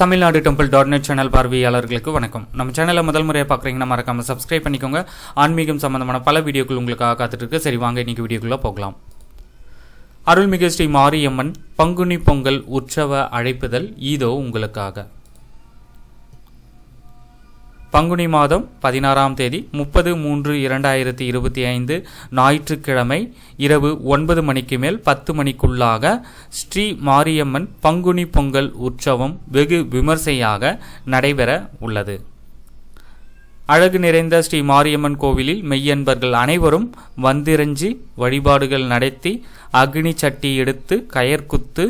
Tamil Nadu temple dot net channel பார்வையாளர்களுக்கு வணக்கம். நம்ம சேனலை முதல் முறையாக பார்க்குறீங்கன்னா மறக்காம சப்ஸ்கிரைப் பண்ணிக்கோங்க. ஆன்மீகம் சம்பந்தமான பல வீடியோக்கள் உங்களுக்காக காத்துட்டுருக்கு சரி வாங்க இன்னைக்கு வீடியோக்குள்ளே போகலாம். அருள்மிகு ஸ்ரீ மாரியம்மன் பங்குனி பொங்கல் உற்சவ அழைப்புதல் இதோ உங்களுக்காக. பங்குனி மாதம் பதினாறாம் தேதி முப்பது மூன்று இரண்டாயிரத்தி இருபத்தி ஐந்து ஞாயிற்றுக்கிழமை இரவு ஒன்பது மணிக்கு மேல் பத்து மணிக்குள்ளாக ஸ்ரீ மாரியம்மன் பங்குனி பொங்கல் உற்சவம் வெகு விமர்சையாக நடைபெற உள்ளது. அழகு நிறைந்த ஸ்ரீ மாரியம்மன் கோவிலில் மெய்யன்பர்கள் அனைவரும் வந்திரஞ்சி வழிபாடுகள் நடத்தி அக்னி சட்டி எடுத்து கயற்குத்து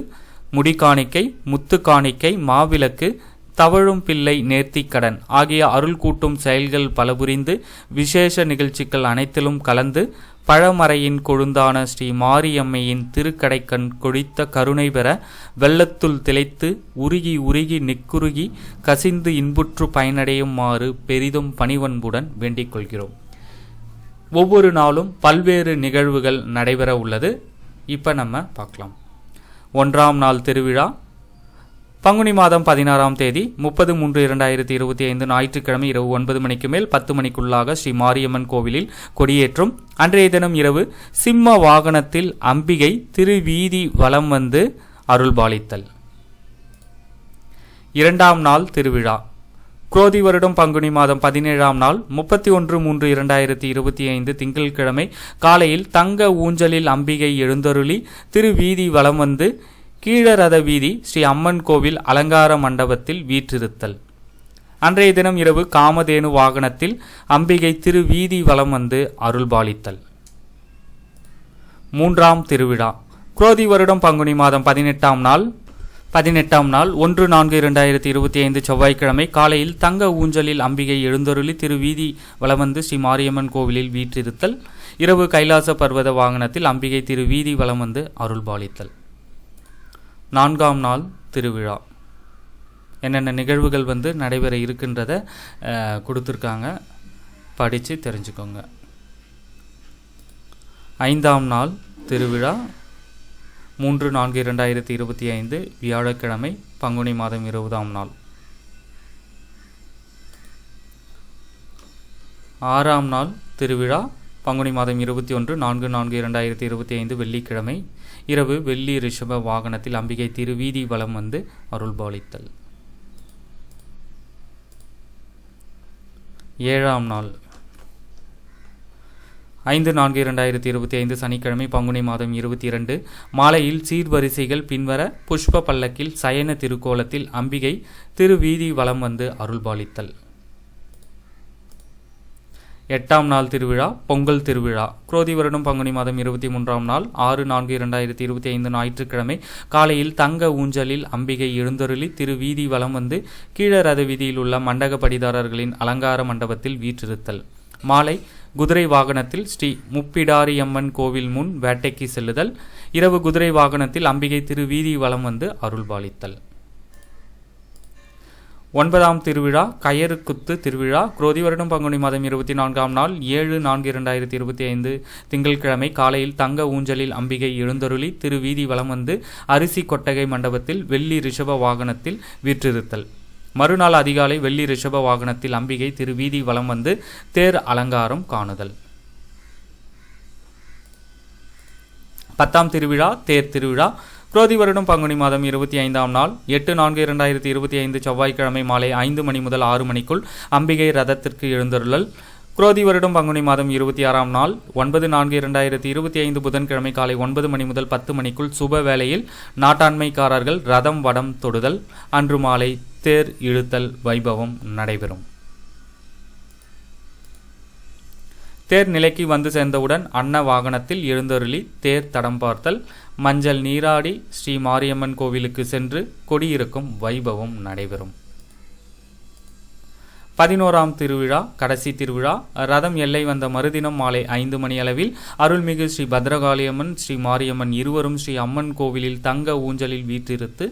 முடிக்காணிக்கை முத்து காணிக்கை மாவிளக்கு தவழும் பிள்ளை நேர்த்திக்கடன் ஆகிய அருள் கூட்டும் செயல்கள் பலபுரிந்து விசேஷ நிகழ்ச்சிகள் அனைத்திலும் கலந்து பழமறையின் கொழுந்தான ஸ்ரீ மாரியம்மையின் திருக்கடைக்கண் கொடித்த கருணை பெற வெள்ளத்துள் திளைத்து உருகி உருகி நிக்குருகி கசிந்து இன்புற்று பயனடையுமாறு பெரிதும் பணிவன்புடன் வேண்டிக் கொள்கிறோம். ஒவ்வொரு நாளும் பல்வேறு நிகழ்வுகள் நடைபெற உள்ளது. இப்போ நம்ம பார்க்கலாம். ஒன்றாம் நாள் திருவிழா. பங்குனி மாதம் பதினாறாம் தேதி முப்பது மூன்று இரண்டாயிரத்தி இருபத்தி ஐந்து ஞாயிற்றுக்கிழமை இரவு ஒன்பது மணிக்கு மேல் பத்து மணிக்குள்ளாக ஸ்ரீ மாரியம்மன் கோவிலில் கொடியேற்றும். அன்றைய தினம் இரவு சிம்ம வாகனத்தில் அம்பிகை திருவீதி வலம் வந்து அருள்பாலித்தல். இரண்டாம் நாள் திருவிழா. குரோதி வருடம் பங்குனி மாதம் பதினேழாம் நாள் முப்பத்தி ஒன்று மூன்று இரண்டாயிரத்தி இருபத்தி ஐந்து திங்கட்கிழமை காலையில் தங்க ஊஞ்சலில் அம்பிகை எழுந்தருளி திருவீதி வலம் வந்து கீழரத வீதி ஸ்ரீ அம்மன் கோவில் அலங்கார மண்டபத்தில் வீற்றிருத்தல். அன்றைய தினம் இரவு காமதேனு வாகனத்தில் அம்பிகை திருவீதி வலம் வந்து அருள்பாலித்தல். மூன்றாம் திருவிழா. குரோதி வருடம் பங்குனி மாதம் பதினெட்டாம் நாள். பதினெட்டாம் நாள் ஒன்று நான்கு இரண்டாயிரத்தி இருபத்தி ஐந்து செவ்வாய்க்கிழமை காலையில் தங்க ஊஞ்சலில் அம்பிகை எழுந்தருளி திருவீதி வந்து ஸ்ரீ மாரியம்மன் கோவிலில் வீற்றிருத்தல். இரவு கைலாச பர்வத வாகனத்தில் அம்பிகை திருவீதி வலம் வந்து அருள்பாலித்தல். நான்காம் நாள் திருவிழா. என்னென்ன நிகழ்வுகள் வந்து நடைபெற இருக்கின்றத கொடுத்துருக்காங்க. படித்து தெரிஞ்சுக்கோங்க. ஐந்தாம் நாள் திருவிழா. மூன்று நான்கு இரண்டாயிரத்தி இருபத்தி ஐந்து வியாழக்கிழமை பங்குனி மாதம் இருபதாம் நாள். ஆறாம் நாள் திருவிழா. பங்குனி மாதம் இருபத்தி ஒன்று நான்கு நான்கு இரண்டாயிரத்தி இருபத்தி ஐந்து வெள்ளிக்கிழமை இரவு வெள்ளி ரிஷப வாகனத்தில் அம்பிகை திருவீதி வலம் வந்து அருள்பாலித்தல். ஏழாம் நாள். ஐந்து நான்கு இரண்டாயிரத்தி இருபத்தி ஐந்து சனிக்கிழமை பங்குனி மாதம் இருபத்தி இரண்டு மாலையில் சீர்வரிசைகள் பின்வர புஷ்ப பல்லக்கில் சயன திருக்கோலத்தில் அம்பிகை திருவீதி வலம் வந்து அருள்பாலித்தல். எட்டாம் நாள் திருவிழா பொங்கல் திருவிழா. குரோதி வருடம் பங்குனி மாதம் இருபத்தி மூன்றாம் நாள் ஆறு நான்கு இரண்டாயிரத்தி இருபத்தி ஐந்து ஞாயிற்றுக்கிழமை. காலையில் தங்க ஊஞ்சலில் அம்பிகை எழுந்தருளி திருவீதி வலம் வந்து கீழரத வீதியில் உள்ள மண்டக படிதாரர்களின் அலங்கார மண்டபத்தில் வீற்றிருத்தல். மாலை குதிரை வாகனத்தில் ஸ்ரீ முப்பிடாரியம்மன் கோவில் முன் வேட்டைக்கு செல்லுதல். இரவு குதிரை வாகனத்தில் அம்பிகை திருவீதி வலம் வந்து அருள்பாலித்தல். ஒன்பதாம் திருவிழா கயறுக்குத்து திருவிழா குரோதி வருடம் பங்குனி மாதம் இருபத்தி நான்காம் நாள் ஏழு நான்கு இரண்டாயிரத்தி இருபத்தி ஐந்து திங்கட்கிழமை காலையில் தங்க ஊஞ்சலில் அம்பிகை எழுந்தருளி திருவீதி வலம் வந்து அரிசி கொட்டகை மண்டபத்தில் வெள்ளி ரிஷப வாகனத்தில் வீற்றிருத்தல். மறுநாள் அதிகாலை வெள்ளி ரிஷப வாகனத்தில் அம்பிகை திருவீதி வலம் வந்து தேர் அலங்காரம் காணுதல். பத்தாம் திருவிழா தேர் திருவிழா குரோதி வருடம் பங்குனி மாதம் இருபத்தி ஐந்தாம் நாள் எட்டு நான்கு இரண்டாயிரத்தி இருபத்தி ஐந்து செவ்வாய்க்கிழமை மாலை ஐந்து மணி முதல் ஆறு மணிக்குள் அம்பிகை ரதத்திற்கு எழுந்தருளல். குரோதி வருடம் பங்குனி மாதம் இருபத்தி ஆறாம் நாள் ஒன்பது நான்கு இரண்டாயிரத்தி இருபத்தி ஐந்து புதன்கிழமை காலை ஒன்பது மணி முதல் பத்து மணிக்குள் சுப வேளையில் நாட்டாண்மைக்காரர்கள் ரதம் வடம் தொடுதல். அன்று மாலை தேர் இழுத்தல் வைபவம் நடைபெறும். தேர் நிலைக்கு வந்து சேர்ந்தவுடன் அன்ன வாகனத்தில் எழுந்தருளி தேர் தடம் பார்த்தல் மஞ்சள் நீராடி ஸ்ரீ மாரியம்மன் கோவிலுக்கு சென்று கொடியிருக்கும் வைபவம் நடைபெறும். பதினோராம் திருவிழா கடைசி திருவிழா ரதம் எல்லை வந்த மறுதினம் மாலை ஐந்து மணி அளவில் அருள்மிகு ஸ்ரீ பத்ரகாளியம்மன் ஸ்ரீ மாரியம்மன் இருவரும் ஸ்ரீ அம்மன் கோவிலில் தங்க ஊஞ்சலில் வீற்றிருத்து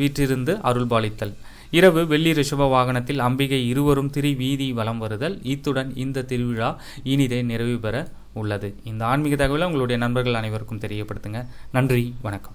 வீற்றிருந்து அருள்பாலித்தல். இரவு வெள்ளி ரிஷப வாகனத்தில் அம்பிகை இருவரும் திரி வீதி வலம் வருதல். இத்துடன் இந்த திருவிழா இனிதே நிறைவு பெற உள்ளது. இந்த ஆன்மீக தகவலை உங்களுடைய நண்பர்கள் அனைவருக்கும் தெரியப்படுத்துங்க. நன்றி வணக்கம்.